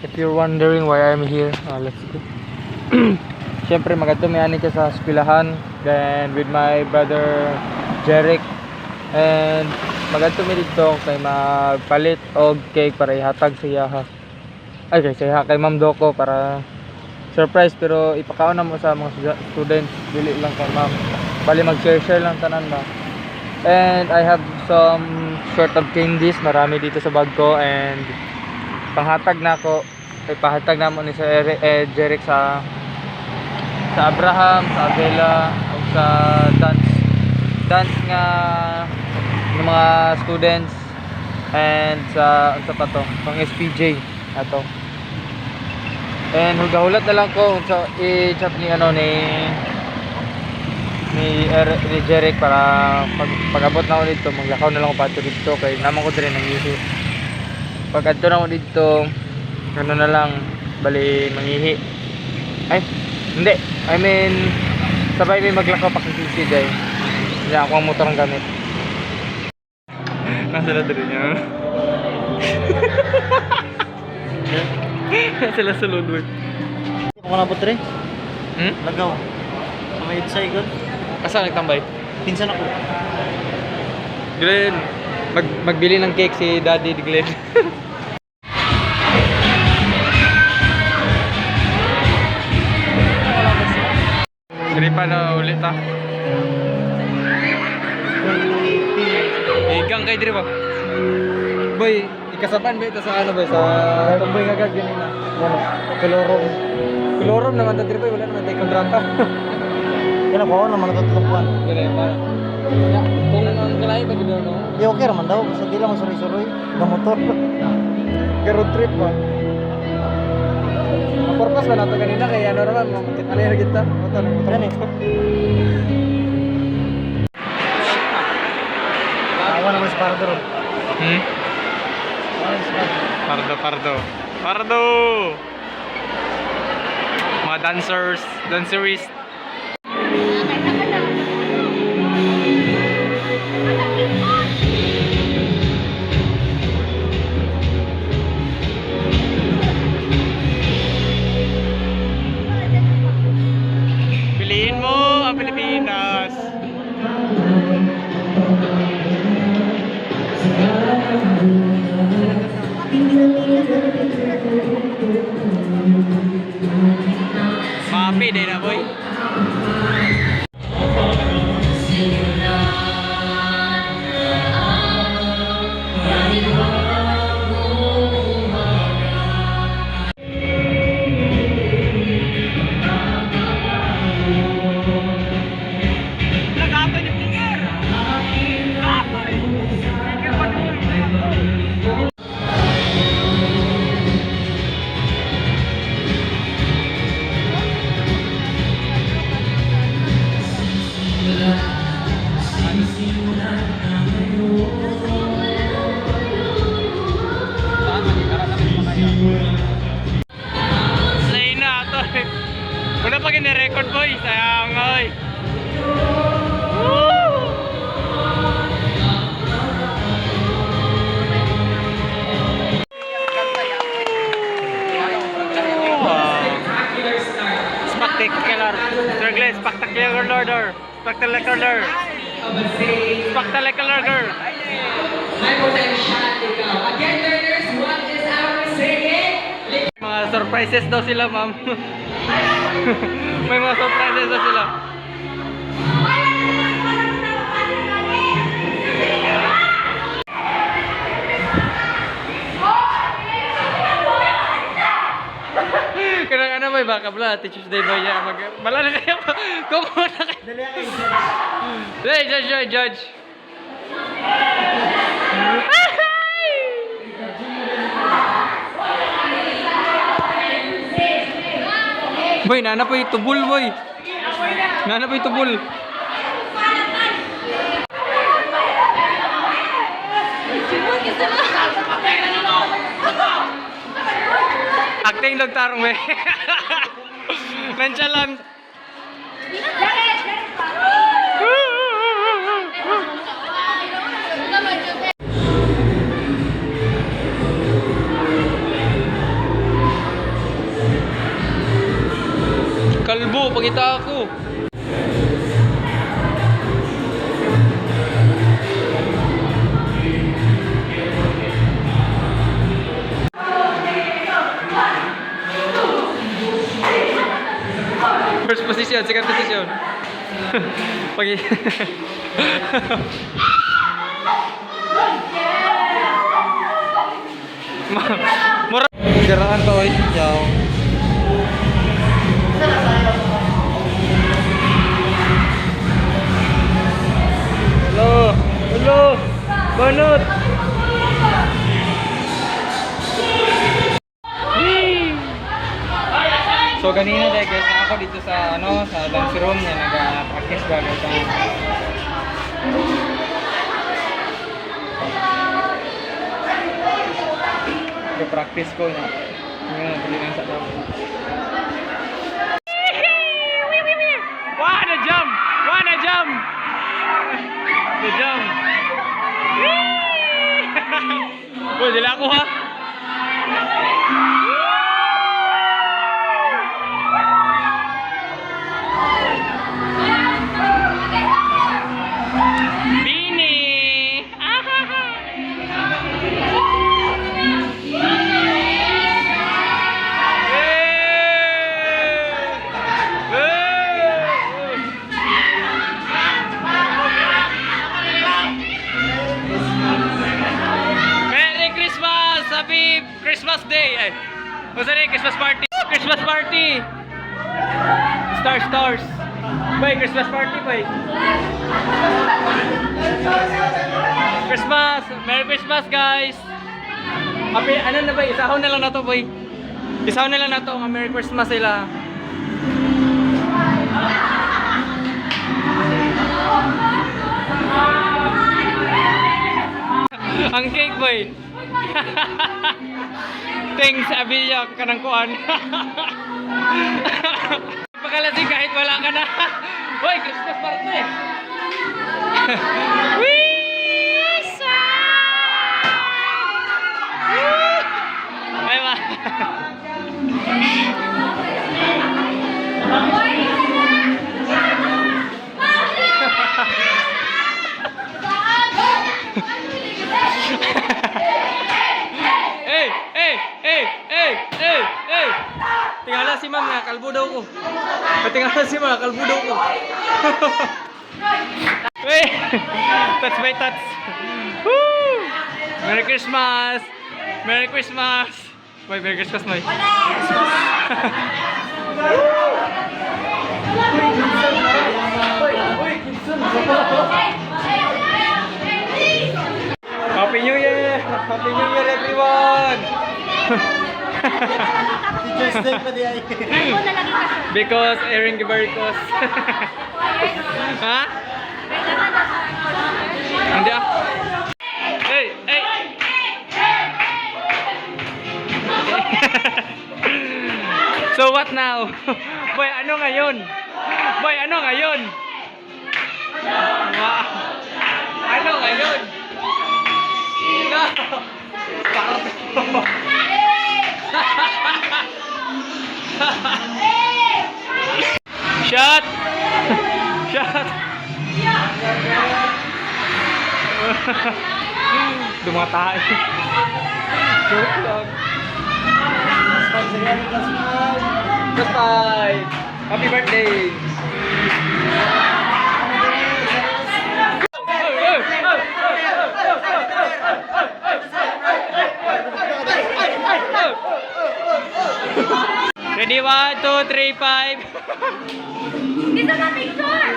If you're wondering why I'm here, uh, let's go. Siyempre, magadumi ani ka sa eskwelahan. Then, with my brother, Jeric. And, magadumi dito kay magpalit og cake para ihatag sa iyaha. Ay, kay sa kay Ma'am Doko para surprise. Pero, ipakaon na mo sa mga students. Dili lang kay Ma'am. Bali, mag-share-share lang tanan ba. And, I have some sort of candies. Marami dito sa bag ko. And, panghatag na ako. Kay pahatag na mo ni sa Ere- eh, Jeric sa sa Abraham, sa Abela o sa dance dance nga ng mga students and sa unsa pa to pang SPJ ato and hugahulat na lang ko sa i-chat ni ano ni ni, er, ni Jeric para pag, pag-abot na ako dito maglakaw na lang ako pato dito kay naman ko din ang ihi pag adto na ako dito ano na lang bali mangihi ay hindi I mean sabay may maglakaw pa kasi si Day hindi ako ang motor ang gamit nasa na din niya sila sa Ludwig Kung manabot rin, hmm? lagaw. Sa may itsay gun. asa nagtambay? Pinsan ako. Glenn mag magbili ng cake si Daddy di Glenn Dili pa na ulit ah. Igang kay diri ba? Boy, ikasaban ba ito sa ano ba sa tumboy nga gag ganina. Ano? Kolorom. Kolorom naman ta diri boy, wala naman tay kontrata. Yan ako, naman natutulungan. Dili pa. Kung ang kalay ba no? Di okay raman daw, basta di lang masuroy-suroy. Ng motor. Road trip ba? Purpose ba nato kanina kay ano naman, ano yung kita? Motor, motor. Yan eh. Awa naman si Pardo. Hmm? Pardo, pardo. Pardo! Mga dancers, dancerist. Gini-record boy. Sayang oy. Woo! Spectacular. Glenn, spectacular order. Spectacular. Spectacular. Again, learners, what is our saying? Mga surprises daw sila, ma'am. May mga surprises daw sila. Kaya ano ba baka bla, Teachers Day ba niya mag Bala na kayo. Kumo na kayo. Dali ako isa. Hey, judge, judge, judge. Boy, nana po yung tubol, boy. Nana po yung tubol. Acting lang tarong, we. Nonchalant. kalbu pakita aku First position, second position. Pagi. Murah. Jangan kalau jauh. Hello. Banot. So ganina dahil guys, ako dito sa ano, sa dance room na nag-practice ba sa practice ko na. Ngayon, tuloy lang sa daw. Wanna jump! Wanna jump! The jump! Boy, dila ako ha! Christmas party, boy! Christmas! Merry Christmas, guys! Happy, ano na ba? Isahon na lang na to, boy. Isahon na lang na to. Merry Christmas sila. Ang cake, boy. Thanks, Abiya, kanang kuan. Pagkalasing kahit wala ka na. Boy, Christmas party! Wisa! Ay, kalbo daw ko. Tingala si ma'am, kalbo daw ko. Touch by touch. Woo! Merry Christmas! Merry Christmas! Boy, Merry Christmas, Moy. Happy New Year! Happy New Year, everyone! Teacher's Day pa di ay. Because Erin Gibaricos. ha? Hindi ah. Hey, hey! so what now? Boy, ano ngayon? Boy, ano ngayon? Wow. Ano ngayon? No! Parto. Shot! Shot! Dumatay. Joke lang. Happy birthday! Ready? One, two, three, five. Bisa na picture!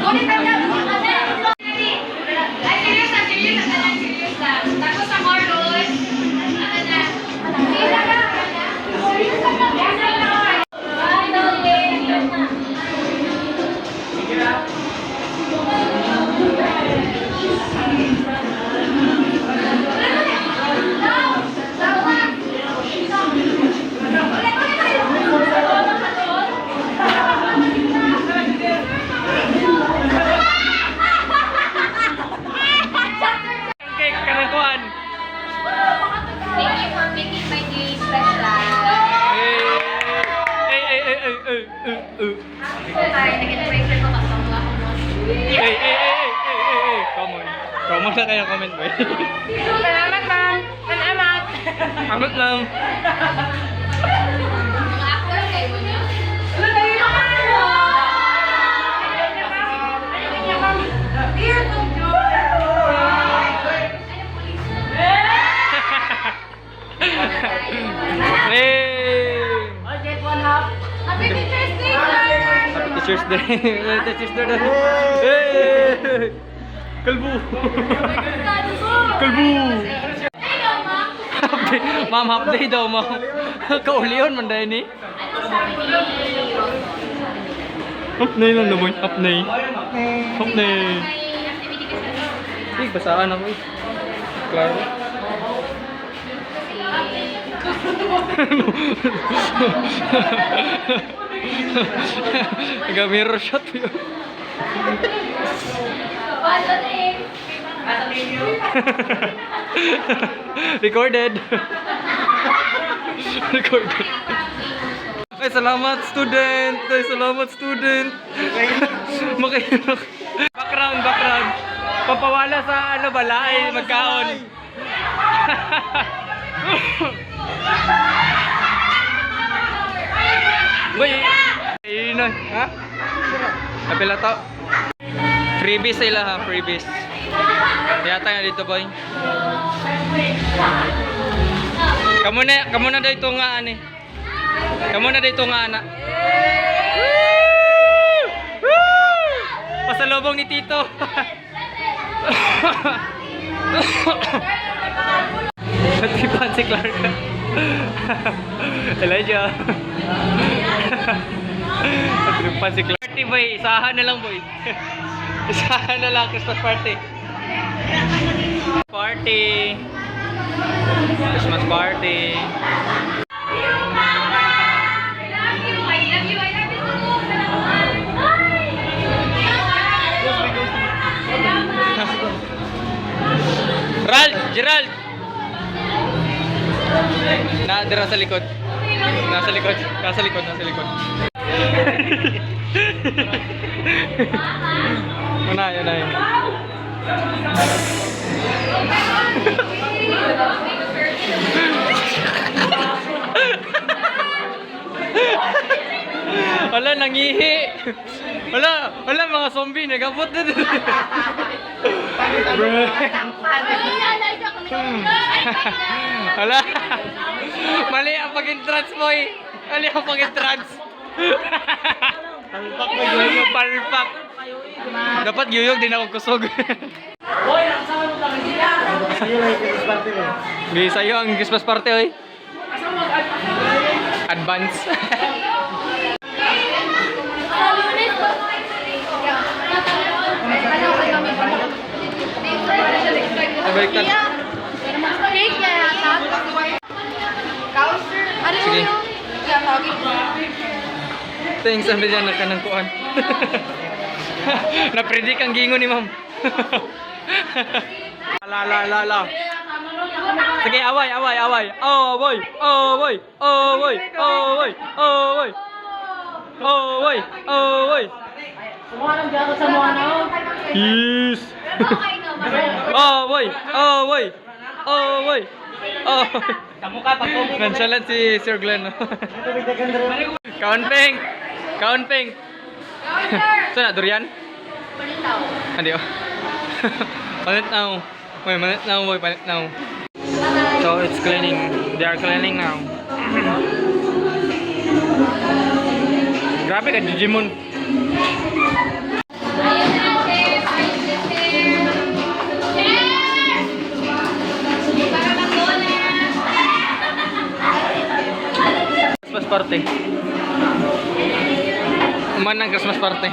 Kunin na lang sa kanila. Ay, serious na, serious na serious. Tapos sa Marlon, Mga Hey, hey, hey, hey, hey, hey, hey. Come on. Come on na kayo comment, boy. Salamat, ma'am. Salamat. Amat lang. Hey! Teacher's Day, sir! Happy Happy Teacher's Day. na. Hey! Kalbo. Hello, ma'am. Half day. Daw, ma'am. Kaulion man dahil ni. Half day lang naman. Half day. Half day. Eh, basaan ako eh. Klaro. Nag-mirror shot yun. Recorded. Recorded. Ay, salamat student! Ay, salamat student! Makahirap. Background, background. Papawala sa ano bala ay magkaon. Boy, ayun na. Ha? Kapila to. Freebies sila ha, freebies. Yata nga dito boy. Kamu na, kamu na dito nga ani. Kamu na dito nga ana. Woo! Woo! Pasalubong ni Tito. Natipan si Clark. Elijah. Natipan si Clark. Party boy, isahan na lang boy. Isahan na lang Christmas party. Party. Christmas party. I love Na, dira sa likod. Nasa likod. Nasa likod, nasa likod. Una, yun na yun. Wala, nangihi. Wala, wala mga zombie, nagabot na. Bro. Wala. Mali ang pag-entrance mo eh. Mali ang pag-entrance. Palpak mo. Palpak. Dapat yuyog din ako kusog. Sa'yo lang yung Christmas party eh. Hindi sa'yo ang Christmas party oy. Advance. Nabaliktad. Sige. Thanks ang bilyan na kanang kuan. Napredict ang gingo ni ma'am. la la la la. Sige, away, away, away. Away, away, away, away, away. Away, away. Yes. Away, away, away. Away. Kamu ka pag Nonchalant si Sir Glenn. Kaon pink. Kaon pink. Sana durian? Hindi oh. Panit now. Wait, panit now, boy, panit now. So it's cleaning. They are cleaning now. Grabe ka, Digimon. Christmas party. Man ng Christmas party.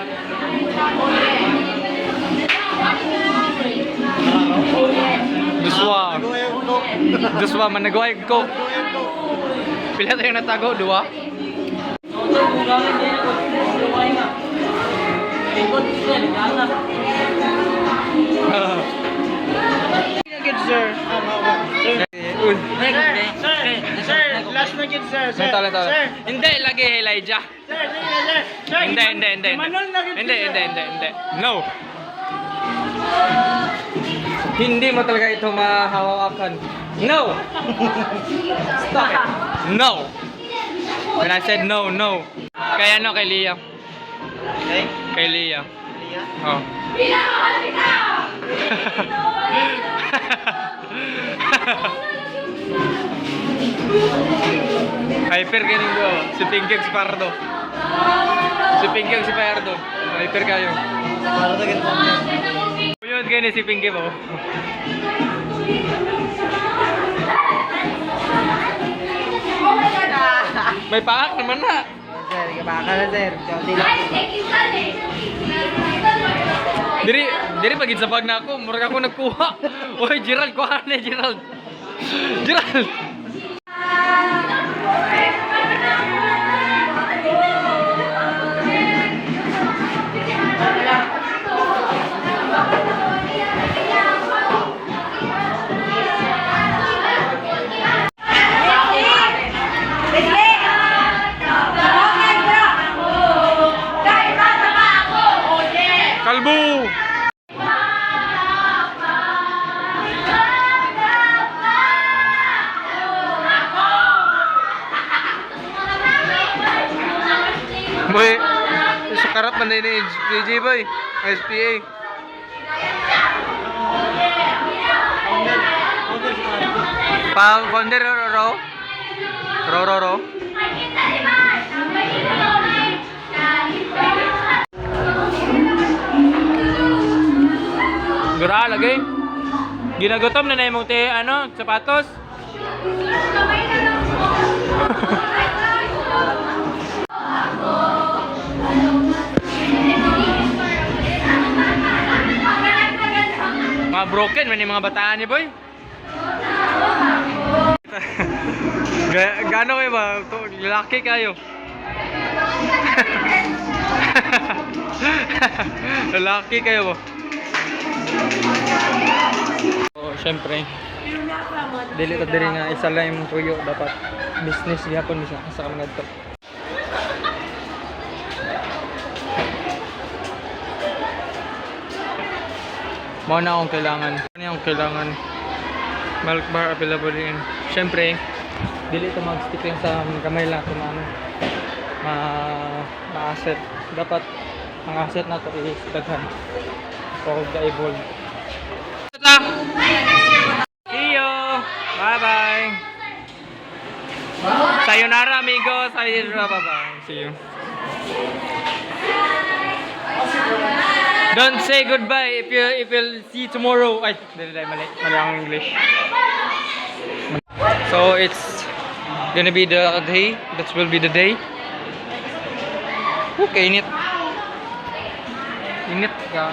Duswa. Duswa, managway ko. Pila tayo natago? Dua? Good sir. Sir, sir, last na sir. Sir, talent ako. Sir, Hindi, lagi Elijah. sir, sige na, sir. Sir, Hindi, hindi, hindi. Imanol na Hindi, sir. hindi, hindi, hindi. No. Hindi mo talaga ito mahawakan. No. Stop it. No. When I said no, no. Kay ano, kay Leah. Okay? Kay Leah. Liya? Oh. Pinakamahal kita! Hyper kaning do. Si Pinky si Pardo. Si Pinky si Pardo. Hyper kayo. Para na ganito. Yun kayo ni si Pinky mo. May paak naman na. Sir, baka na, sir. Diri, diri pagid sa bag na ako, murag ako nagkuha. Oy, Gerald, kuha na Gerald. Gerald. Ni PJ boy. SPA. Pang founder ro ro. Ro ro ro. Gura lagi. Ginagutom na na imong te ano, sapatos. broken man mga bataan ni boy. Ga Gano kayo ba? Lalaki kayo. Lalaki kayo ba? Oh, syempre. Dili ta diri nga isa lang yung tuyo dapat business gyapon bisa sa mga to. Mao na akong kailangan. Ano yung kailangan? Milk bar available in. Syempre, dili ito mag-stick lang sa kamay lang kung ano. Ma, ma-asset. Dapat ang asset na to is daghan. O ga-evolve. See you! Bye-bye! Sayonara amigos! Sayonara bye-bye! See you! Don't say goodbye if you if you'll see tomorrow. Ay, dali dali mali. Mali ang English. So it's gonna be the day. That will be the day. Okay, init. Init ka.